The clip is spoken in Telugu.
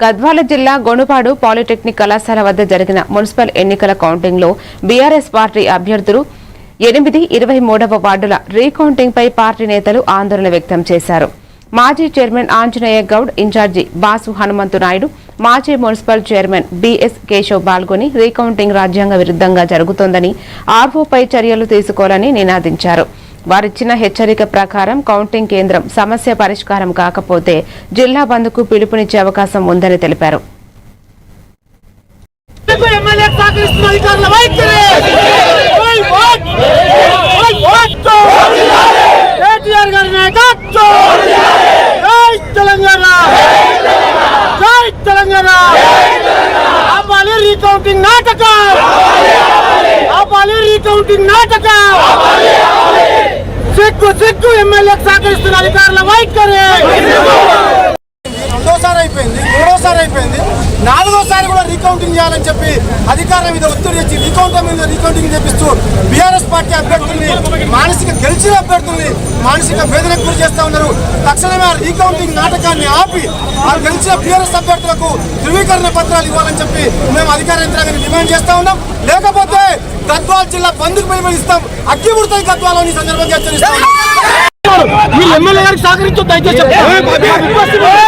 గద్వాల జిల్లా గొనుపాడు పాలిటెక్నిక్ కళాశాల వద్ద జరిగిన మున్సిపల్ ఎన్నికల కౌంటింగ్లో బీఆర్ఎస్ పార్టీ అభ్యర్థులు ఎనిమిది ఇరవై మూడవ వార్డుల రీకౌంటింగ్ పై పార్టీ నేతలు ఆందోళన వ్యక్తం చేశారు. మాజీ చైర్మన్ ఆంజనేయ గౌడ్ ఇన్ఛార్జి బాసు హనుమంతు నాయుడు మాజీ మున్సిపల్ చైర్మన్ బిఎస్ కేశవ్ పాల్గొని రీకౌంటింగ్ రాజ్యాంగ విరుద్ధంగా జరుగుతోందని ఆర్వోపై చర్యలు తీసుకోవాలని నినాదించారు. వారిచ్చిన హెచ్చరిక ప్రకారం కౌంటింగ్ కేంద్రం సమస్య పరిష్కారం కాకపోతే జిల్లా బంద్కు పిలుపునిచ్చే అవకాశం ఉందని తెలిపారు. ఎమ్మెల్యే రీకౌంటింగ్ నాటకం! రీకౌంటింగ్ నాటకం! ప్రజలకు సహకరిస్తున్న అధికారుల వైఖరి. రెండోసారి అయిపోయింది మూడోసారి అయిపోయింది. నాలుగోసారి కూడా రీకౌంటింగ్ చేయాలని చెప్పి అధికారుల మీద ఒత్తిడి తెచ్చి రీకౌంటర్ మీద రీకౌంటింగ్ చేపిస్తూ బీఆర్ఎస్ పార్టీ అభ్యర్థుల్ని మానసిక గెలిచిన అభ్యర్థుల్ని మానసిక వేదనకు గురి చేస్తా ఉన్నారు. తక్షణమే ఆ రీకౌంటింగ్ నాటకాన్ని ఆపి ఆ గెలిచిన బీఆర్ఎస్ అభ్యర్థులకు ధృవీకరణ పత్రాలు ఇవ్వాలని చెప్పి మేము అధికార యంత్రాంగాన్ని డిమాండ్ చేస్తా ఉన్నాం. లేకపోతే గద్వాల్ జిల్లా బంధుకు పిలుపునిస్తాం అగ్గి ఉడతాయి గద్వాలని సందర్భంగా హెచ్చరిస్తాం మీ ఎమ్మెల్యే గారికి సహకరించొద్దు దయచేసి